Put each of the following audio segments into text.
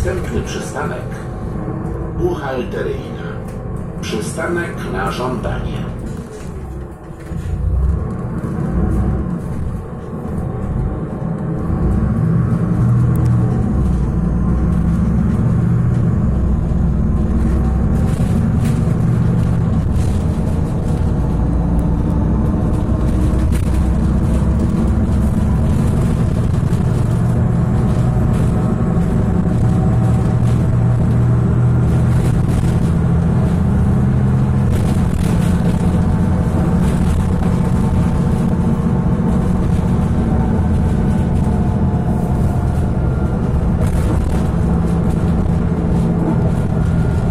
Następny przystanek buchalteryjna. Przystanek na żądanie.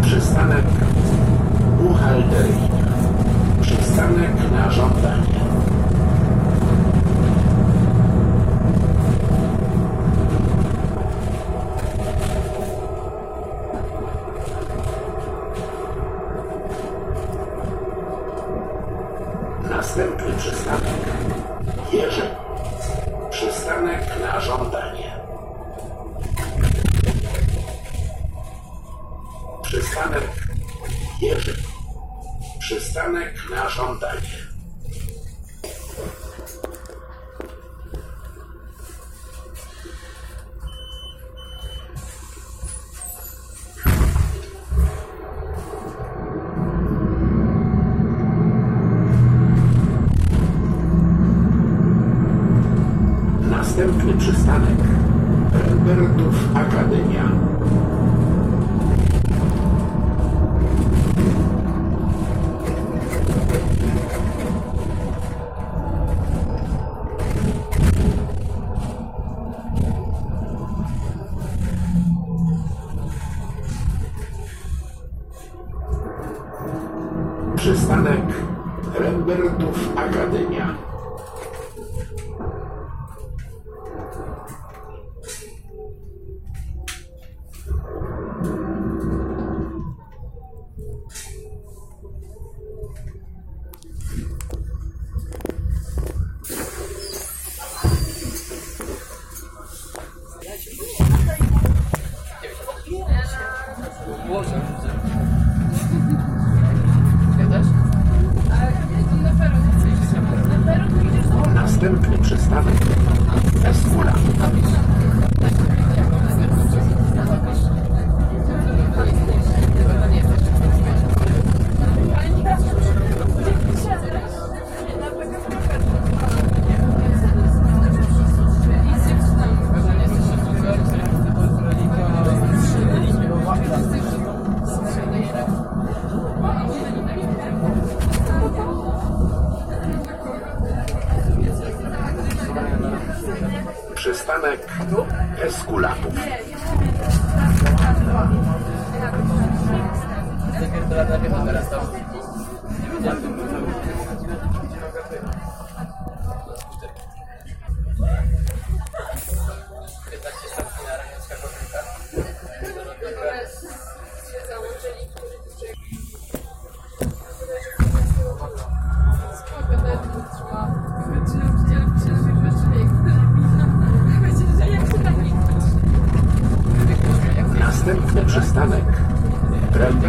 Przystanek buchalteryjna. Przystanek na żądanie. Następny przystanek Jerzy. Przystanek na żądanie. Przystanek Jerzy. Przystanek na żądanie. Następny przystanek Rembertów Akademia. Przystanek Rembertów Akademia. Eskulatów.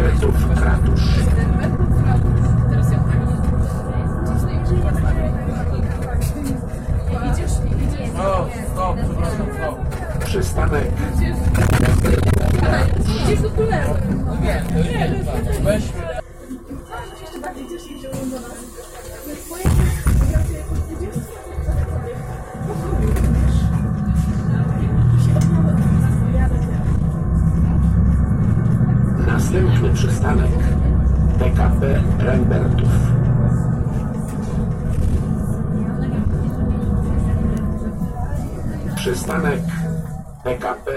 Rembertów Kratusz. O, o, przepraszam, o. Przystanek Wiem, to już wiem. Weźmy. Przystanek PKP